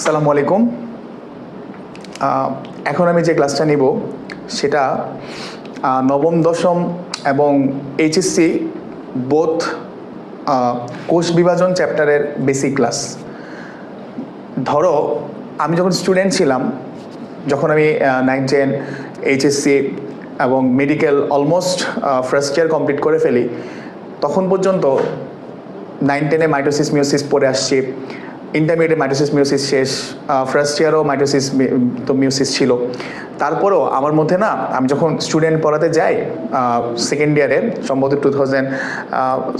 আসসালামু আলাইকুম। এখন আমি যে ক্লাসটা নিব, সেটা নবম, দশম এবং এইচএসসি বোথ কোষ বিভাজন চ্যাপ্টারের বেসিক ক্লাস ধরো, আমি যখন স্টুডেন্ট ছিলাম, যখন আমি নাইন টেন এইচএসসি এবং medical almost first year complete করে ফেলি, তখন পর্যন্ত নাইন টেনে মাইটোসিস মিওসিস পড়ে আসছি। ইন্টারমিডিয়েট মাইটোসিস মিউসিস শেষ ফার্স্ট ইয়ারও মাইটোসিস তো মিউসিস ছিল। তারপরেও আমার মধ্যে না, আমি যখন স্টুডেন্ট পড়াতে যাই সেকেন্ড ইয়ারে সম্ভবত টু থাউজেন্ড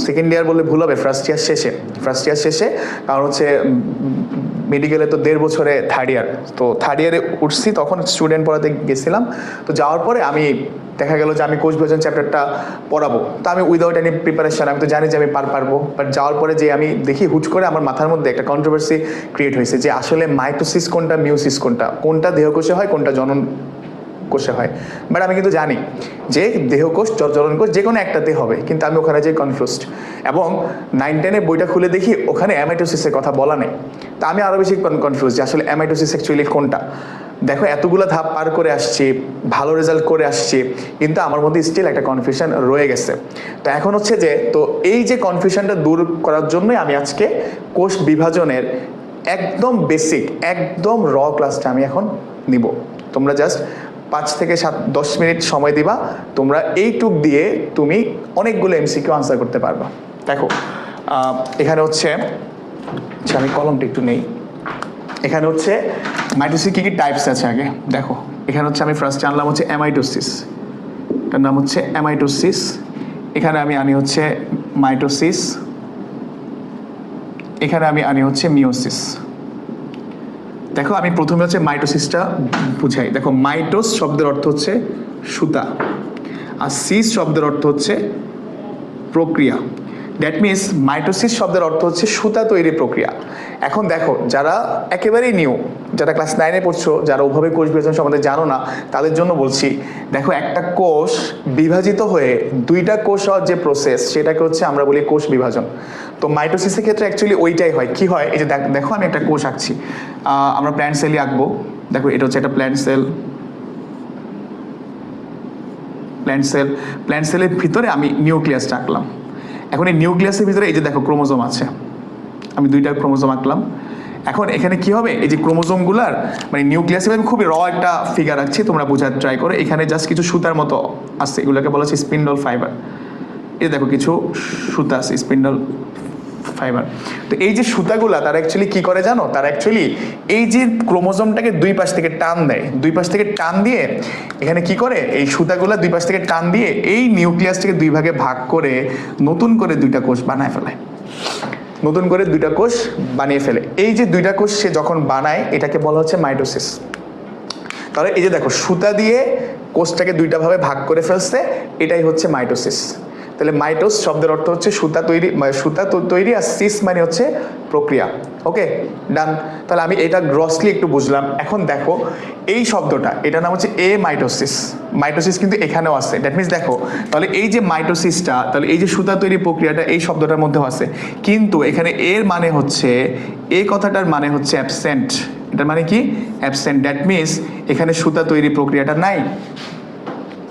সেকেন্ড ইয়ার বলে ভুল হবে ফার্স্ট ইয়ার শেষে। ফার্স্ট ইয়ার শেষে, কারণ হচ্ছে মেডিকেলে তো দেড় বছরে থার্ড ইয়ার তো থার্ড ইয়ারে উঠছি, তখন স্টুডেন্ট পড়াতে গেছিলাম। তো যাওয়ার পরে আমি দেখা গেল যে আমি কোচ বিভাজন চ্যাপ্টারটা পড়াবো। তো আমি উইদাউট এনি প্রিপারেশন আমি তো জানি যে আমি পার পারব। বাট যাওয়ার পরে যে আমি দেখি হুট করে আমার মাথার মধ্যে একটা কন্ট্রোভার্সি ক্রিয়েট হয়েছে যে আসলে মাইটোসিস কোনটা মিউসিস কোনটা? কোনটা দেহকোষে হয়, কোনটা জনন কোষে হয়। বাট আমি কিন্তু জানি যে দেহকোষ জ্বলন কোষ যে কোনো একটাতে হবে। কিন্তু আমি ওখানে যে কনফিউজড এবং নাইন টেনের বইটা খুলে দেখি ওখানে অ্যামাইটোসিসের কথা বলা নেই। তা আমি আরও বেশি কনফিউজ যে আসলে অ্যামাইটোসিস অ্যাকচুয়ালি কোনটা? দেখো, এতগুলো ধাপ পার করে আসছি, ভালো রেজাল্ট করে আসছি, কিন্তু আমার মধ্যে স্টিল একটা কনফিউশন রয়ে গেছে। তো এখন হচ্ছে যে, তো এই যে কনফিউশনটা দূর করার জন্যই আমি আজকে কোষ বিভাজনের একদম বেসিক একদম র ক্লাসটা আমি এখন নিব। তোমরা জাস্ট পাঁচ থেকে সাত, দশ মিনিট সময় দিবা। তোমরা এইটুক দিয়ে তুমি অনেকগুলো এমসিকিউ আনসার করতে পারবা। দেখো এখানে হচ্ছে আচ্ছা আমি কলমটা একটু নেই। এখানে হচ্ছে মাইটোসিস কী কী টাইপস আছে আগে? দেখো, এখানে হচ্ছে আমি ফার্স্ট আনলাম হচ্ছে অ্যামাইটোসিস এটার নাম হচ্ছে অ্যামাইটোসিস এখানে আমি আনি হচ্ছে মাইটোসিস এখানে আমি আনি হচ্ছে মিওসিস দেখো, আমি প্রথমে হচ্ছে মাইটোসিসটা বুঝাই। দেখো, মাইটোস শব্দের অর্থ হচ্ছে সুতা, আর সিস শব্দের অর্থ হচ্ছে প্রক্রিয়া। দ্যাট মিনস মাইটোসিস শব্দের অর্থ হচ্ছে সুতা তৈরি প্রক্রিয়া। এখন দেখো, যারা একেবারেই নিউ যারা ক্লাস নাইনে পড়ছো, যারা ওভাবে কোষ বিভাজন সম্বন্ধে জানো না, তাদের জন্য বলছি, দেখো একটা কোষ বিভাজিত হয়ে দুইটা কোষ হওয়ার যে প্রসেস সেটাকে হচ্ছে আমরা বলি কোষ বিভাজন। তো মাইটোসিসের ক্ষেত্রে অ্যাকচুয়ালি ওইটাই হয়। কি হয়? এই যে দেখ- আমি একটা কোষ আঁকছি। আমরা প্ল্যান্ট সেলই আঁকবো। দেখো এটা হচ্ছে একটা plant cell plant cell plant সেলের ভিতরে আমি নিউক্লিয়াসটা আঁকলাম। এখন এই নিউক্লিয়াসের ভিতরে এই যে দেখো ক্রোমোজোম আছে। আমি দুইটা ক্রোমোজোম আঁকলাম। এখন এখানে কি হবে? এই যে ক্রোমোজোমগুলার মানে নিউক্লিয়াসের আমি খুবই র একটা ফিগার আঁকছি, তোমরা বোঝার ট্রাই করো। এখানে জাস্ট কিছু সুতার মতো আছে, এগুলোকে বলা হচ্ছে স্পিন্ডল ফাইবার এই দেখো কিছু সুতা আছে স্পিন্ডল ফাইবার। তো এই যে সুতাগুলা, তারা অ্যাকচুয়ালি কি করে জানো? তারা অ্যাকচুয়ালি এই যে ক্রোমোজোমটাকে দুই পাশ থেকে টান দেয়। দুই পাশ থেকে টান দিয়ে এখানে কি করে? এই সুতাগুলা দুই পাশ থেকে টান দিয়ে এই নিউক্লিয়াসটাকে দুই ভাগে ভাগ করে নতুন করে দুইটা কোষ বানায় ফেলায় নতুন করে দুইটা কোষ বানিয়ে ফেলে। এই যে দুইটা কোষ সে যখন বানায়, এটাকে বলা হচ্ছে মাইটোসিস। তাহলে এই যে দেখো, সুতা দিয়ে কোষটাকে দুইটা ভাবে ভাগ করে ফেলছে, এটাই হচ্ছে মাইটোসিস। তাহলে মাইটোস শব্দের অর্থ হচ্ছে সুতা তৈরি সুতা তৈরি আর সিস মানে হচ্ছে প্রক্রিয়া। ওকে? ডান। তাহলে আমি এটা গ্রসলি একটু বুঝলাম। এখন দেখো, এই শব্দটা, এটার নাম হচ্ছে এ মাইটোসিস মাইটোসিস কিন্তু এখানেও আছে। দ্যাট মিনস দেখো, তাহলে এই যে মাইটোসিসটা তাহলে এই যে সুতা তৈরি প্রক্রিয়াটা এই শব্দটার মধ্যেও আছে। কিন্তু এখানে এর মানে হচ্ছে, এ কথাটার মানে হচ্ছে অ্যাবসেন্ট এটার মানে কি? অ্যাবসেন্ট দ্যাট মিনস এখানে সুতা তৈরি প্রক্রিয়াটা নাই।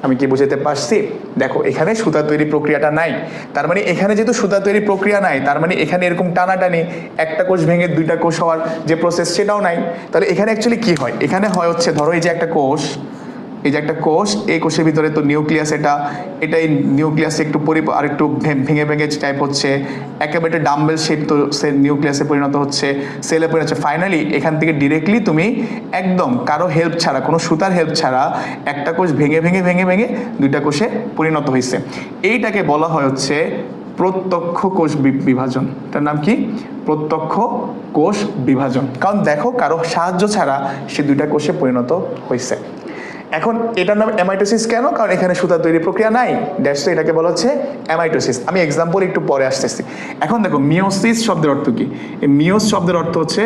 আমি কি বুঝাতে পারছি? দেখো, এখানে সুতা তৈরি প্রক্রিয়াটা নাই। তার মানে এখানে যেহেতু সুতা তৈরি প্রক্রিয়া নাই, তার মানে এখানে এরকম টানাটানি, একটা কোষ ভেঙে দুইটা কোষ হওয়ার যে প্রসেস সেটাও নাই। তাহলে এখানে অ্যাকচুয়ালি কি হয়? এখানে হয় হচ্ছে, ধরো এই যে একটা কোষ এই যে একটা কোষ, এই কোষের ভিতরে তো নিউক্লিয়াস এটা, এটাই নিউক্লিয়াস একটু পরি আর একটু ভেঙে ভেঙে টাইপ হচ্ছে। একেবারে ডাম্বেল শেপ তো সে নিউক্লিয়াসে পরিণত হচ্ছে সেলে পরিণত হচ্ছে। ফাইনালি এখান থেকে ডিরেক্টলি তুমি একদম কারও হেল্প ছাড়া, কোনো সুতার হেল্প ছাড়া একটা কোষ ভেঙে ভেঙে ভেঙে ভেঙে দুইটা কোষে পরিণত হয়েছে এইটাকে বলা হয় হচ্ছে প্রত্যক্ষ কোষ বিভাজন। তার নাম কি? প্রত্যক্ষ কোষ বিভাজন। কারণ দেখো, কারও সাহায্য ছাড়া সে দুইটা কোষে পরিণত হয়েছে এখন এটার নাম অ্যামাইটোসিস কেন? কারণ এখানে সুতা তৈরি প্রক্রিয়া নাই। দ্যাটস এটাকে বলা হচ্ছে অ্যামাইটোসিস আমি এক্সাম্পল একটু পরে আসতেছি। এখন দেখো মিওসিস শব্দের অর্থ কি? মিওস শব্দের অর্থ হচ্ছে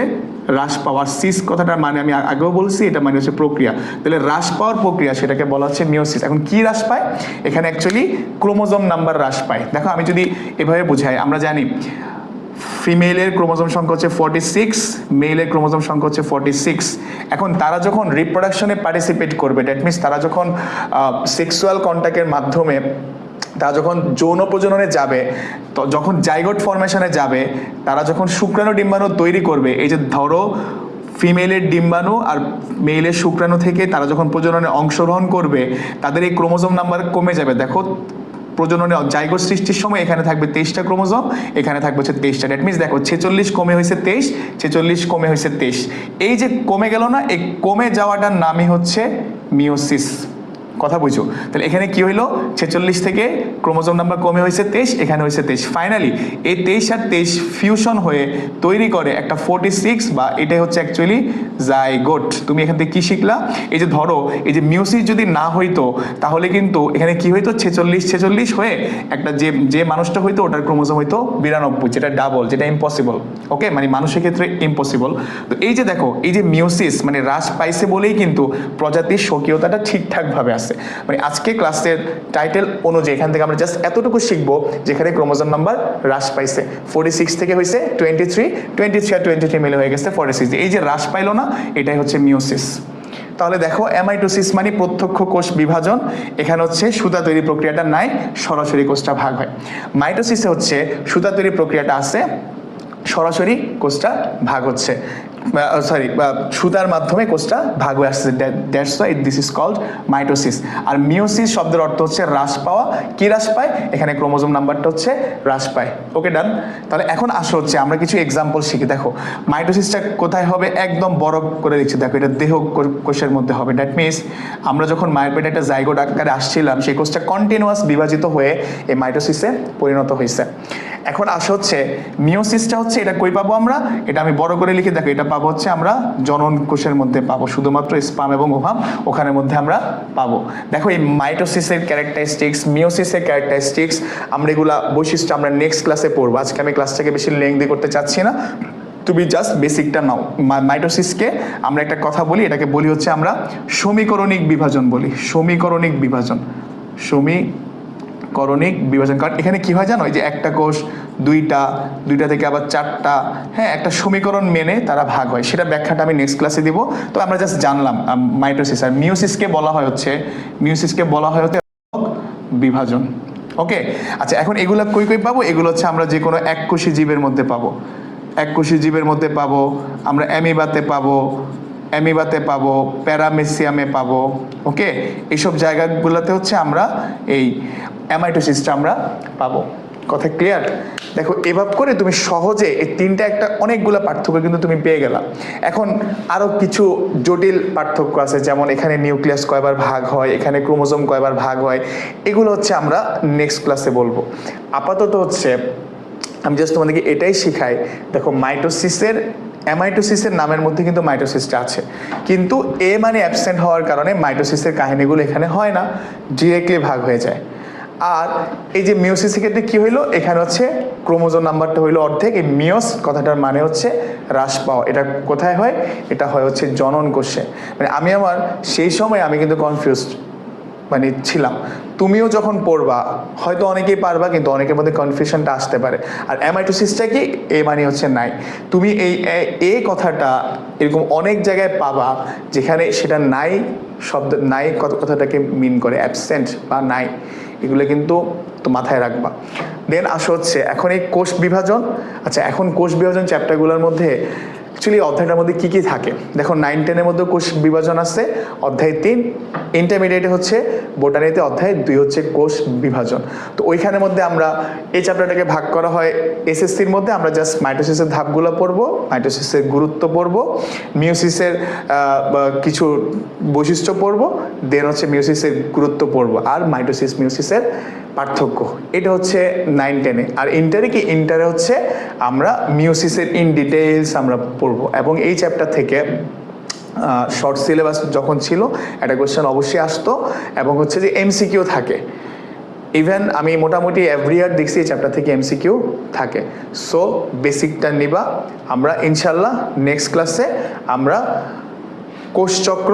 হ্রাস পাওয়া সিস কথাটার মানে আমি আগেও বলছি, এটা মানে হচ্ছে প্রক্রিয়া। তাহলে হ্রাস পাওয়ার প্রক্রিয়া, সেটাকে বলা হচ্ছে মিওসিস এখন কি হ্রাস পায়? এখানে অ্যাকচুয়ালি ক্রোমোজোম নাম্বার হ্রাস পায়। দেখো, আমি যদি এভাবে বুঝাই, আমরা জানি ফিমেলের ক্রোমোজোম সংখ্যা হচ্ছে ফর্টি সিক্স মেলের ক্রোমোজোম সংখ্যা হচ্ছে ফর্টি সিক্স এখন তারা যখন রিপ্রোডাকশনে পার্টিসিপেট করবে দ্যাট মিনস তারা যখন সেক্সুয়াল কন্ট্যাক্টের মাধ্যমে তারা যখন যৌন প্রজননে যাবে, তো যখন জাইগোট ফরমেশনে যাবে, তারা যখন শুক্রাণু ডিম্বাণু তৈরি করবে, এই যে ধরো ফিমেলের ডিম্বাণু আর মেলের শুক্রাণু থেকে তারা যখন প্রজননে অংশগ্রহণ করবে, তাদের এই ক্রোমোজোম নাম্বার কমে যাবে। দেখো প্রজননে জাইগোট সৃষ্টির সময় এখানে থাকবে তেইশটা ক্রোমোজোম, এখানে থাকবে হচ্ছে তেইশটা। দ্যাট মিনস দেখো, ছেচল্লিশ কমে হয়েছে তেইশ, ছেচল্লিশ কমে হয়েছে তেইশ। এই যে কমে গেল না, এই কমে যাওয়াটার নামই হচ্ছে মিওসিস কথা বুঝো। তাহলে এখানে কি হইল? ছেচল্লিশ থেকে ক্রোমোজোম নাম্বার কমে হয়েছে তেইশ, এখানে হয়েছে তেইশ। ফাইনালি এই তেইশ আর তেইশ ফিউশন হয়ে তৈরি করে একটা ফোর্টি সিক্স বা এটাই হচ্ছে অ্যাকচুয়ালি জাইগোট তুমি এখান থেকে কি শিখলা? এই যে ধরো, এই যে মিউসিস যদি না হইতো, তাহলে কিন্তু এখানে কি হইতো? ছেচল্লিশ ছেচল্লিশ হয়ে একটা যে যে মানুষটা হইতো, ওটার ক্রোমোজোম হইতো বিরানব্বই, যেটা ডাবল যেটা ইম্পসিবল ওকে মানে মানুষের ক্ষেত্রে ইম্পসিবল তো এই যে দেখো, এই যে মিউসিস মানে হ্রাস পাইছে বলেই কিন্তু প্রজাতির স্বকীয়তাটা ঠিকঠাকভাবে আছে। মানে আজকে ক্লাসের টাইটেল অনুযায়ী এখান থেকে আমরা জাস্ট এতটুকু শিখব যেখানে ক্রোমোজোম নাম্বার হ্রাস পাইছে। ফোর্টি সিক্স থেকে হয়েছে টোয়েন্টি থ্রি টোয়েন্টি থ্রি আর টোয়েন্টি থ্রি মিলে হয়ে গেছে ফোর্টি সিক্স এই যে হ্রাস পাইলো না, এটাই হচ্ছে মিউসিস তাহলে দেখো অ্যামাইটোসিস মানে প্রত্যক্ষ কোষ বিভাজন। এখানে হচ্ছে সুতা তৈরি প্রক্রিয়াটা নাই, সরাসরি কোষটা ভাগ হয়। মাইটোসিসে হচ্ছে সুতা তৈরি প্রক্রিয়াটা আছে, সরাসরি কোষটা ভাগ হচ্ছে। সরি সুতার মাধ্যমে কোষটা ভাগ হয়ে আসছে। That's why this is called mitosis R meiosis শব্দের অর্থ হচ্ছে হ্রাস পাওয়া। কি হ্রাস পায়? এখানে ক্রোমোজোম নাম্বারটা হচ্ছে হ্রাস পায়। ওকে ডান তাহলে এখন আসা হচ্ছে, আমরা কিছু এক্সাম্পল শিখি। দেখো মাইটোসিসটা কোথায় হবে? একদম বড় করে দিচ্ছি। দেখো, এটা দেহ কোষের মধ্যে হবে। দ্যাট মিনস আমরা যখন মায়ের একটা জাইগোট আকারে আসছিলাম, সেই কোষটা কন্টিনিউয়াস বিভাজিত হয়ে এই মাইটোসিসে পরিণত হয়েছে। এখন আসা হচ্ছে মিওসিসটা হচ্ছে, এটা কই পাবো আমরা? এটা আমি বড় করে লিখে দেখো, এটা পাবো হচ্ছে আমরা জনন কোষের মধ্যে পাবো, শুধুমাত্র স্পাম এবং ওভাম ওখানের মধ্যে আমরা পাবো। দেখো এই মাইটোসিসের ক্যারেক্টারিস্টিক্স মিওসিসের ক্যারেক্টারিস্টিক্স আমরা এগুলা বৈশিষ্ট্য আমরা নেক্সট ক্লাসে পড়ব। আজকে আমি ক্লাসটাকে বেশি লেংদি করতে চাচ্ছি না। তুমি জাস্ট বেসিকটা নাও। মাইটোসিসকে আমরা একটা কথা বলি, এটাকে বলি হচ্ছে আমরা সমীকরণিক বিভাজন বলি। সমীকরণিক বিভাজন। সমী করণিক বিভাজন কারণ এখানে কি হয় জানো? যে একটা কোষ দুইটা দুইটা থেকে আবার চারটা হ্যাঁ একটা সমীকরণ মেনে তারা ভাগ হয়। সেটা ব্যাখ্যাটা আমি নেক্সট ক্লাসে দিব। তো আমরা জাস্ট জানলাম মাইটোসিস আর মিউসিসকে বলা হয় হচ্ছে মিউসিসকে বলা হয় হচ্ছে বিভাজন। ওকে আচ্ছা এখন এগুলো কই কই পাবো? এগুলো হচ্ছে আমরা যে কোনো এককোষী জীবের মধ্যে পাবো। এককোষী জীবের মধ্যে পাবো, আমরা অ্যামিবাতে পাবো অ্যামিবাতে পাবো, প্যারামেসিয়ামে পাবো, ওকে? এইসব জায়গাগুলোতে হচ্ছে আমরা এই অ্যামাইটোসিসটা আমরা পাবো। কথা ক্লিয়ার দেখো, এভাব করে তুমি সহজে এই তিনটা একটা অনেকগুলো পার্থক্য কিন্তু তুমি পেয়ে গেলা। এখন আরও কিছু জটিল পার্থক্য আছে, যেমন এখানে নিউক্লিয়াস কয়বার ভাগ হয়, এখানে ক্রোমোজোম কয়বার ভাগ হয়, এগুলো হচ্ছে আমরা নেক্সট ক্লাসে বলব। আপাতত হচ্ছে, আমি জাস্ট তোমাদেরকে এটাই শেখাই, দেখো, মাইটোসিসের অ্যামাইটোসিসের নামের মধ্যে কিন্তু মাইটোসিসটা আছে। কিন্তু এ মানে অ্যাবসেন্ট হওয়ার কারণে মাইটোসিসের কাহিনীগুলো এখানে হয় না ডিরেক্টলি ভাগ হয়ে যায়। আর এই যে মিওসিসের ক্ষেত্রে কি হইল? এখানে হচ্ছে ক্রোমোজোম নাম্বারটা হইল অর্ধেক। এই মিওস কথাটার মানে হচ্ছে হ্রাস পাওয়া। এটা কোথায় হয়? এটা হয় হচ্ছে জনন কোষে। মানে আমি আমার সেই সময় আমি কিন্তু কনফিউজড মানে ছিলাম। তুমিও যখন পড়বা, হয়তো অনেকেই পারবা, কিন্তু অনেকের মধ্যে কনফিউশনটা আসতে পারে। আর অ্যাম আই টু অ্যামাইটোসিসটা কি? এ মানে হচ্ছে নাই। তুমি এই, এ- কথাটা এরকম অনেক জায়গায় পাবা, যেখানে সেটা নাই শব্দ, নাই কথাটাকে মিন করে অ্যাবসেন্ট বা নাই। এগুলো কিন্তু তো মাথায় রাখবা। দেন আসো হচ্ছে, এখন এই কোষ বিভাজন। আচ্ছা এখন কোষ বিভাজন চ্যাপ্টারগুলোর মধ্যে অ্যাকচুয়ালি অধ্যায়টার মধ্যে কি কি থাকে? দেখো নাইন টেনের মধ্যে কোষ বিভাজন আছে, অধ্যায় তিন ইন্টারমিডিয়েটে হচ্ছে বোটানিতে অধ্যায় দুই হচ্ছে কোষ বিভাজন। তো ওইখানের মধ্যে আমরা এই চ্যাপ্টারটাকে ভাগ করা হয় এসএসসির মধ্যে, আমরা জাস্ট মাইটোসিসের ধাপগুলো পড়ব মাইটোসিসের গুরুত্ব পড়ব মিউসিসের কিছু বৈশিষ্ট্য পড়ব দেন হচ্ছে মিউসিসের গুরুত্ব পড়ব, আর মাইটোসিস মিউসিসের পার্থক্য। এটা হচ্ছে নাইন টেনে আর ইন্টারে কি? ইন্টারে হচ্ছে আমরা মিউসিসের ইন ডিটেলস আমরা পড়ব। এবং এই চ্যাপ্টার থেকে শর্ট সিলেবাস যখন ছিল, একটা কোয়েশ্চেন অবশ্যই আসতো। এবং হচ্ছে যে এমসিকিউ থাকে। ইভেন আমি মোটামুটি এভরি ইয়ার দেখছি এই চ্যাপ্টার থেকে এমসিকিউ থাকে। সো বেসিকটা নিবা। আমরা ইনশাল্লাহ নেক্সট ক্লাসে আমরা কোষচক্র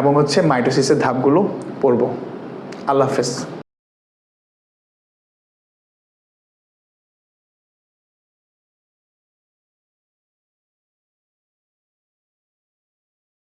এবং হচ্ছে মাইটোসিসের ধাপগুলো পড়ব। আল্লাহ হাফেজ।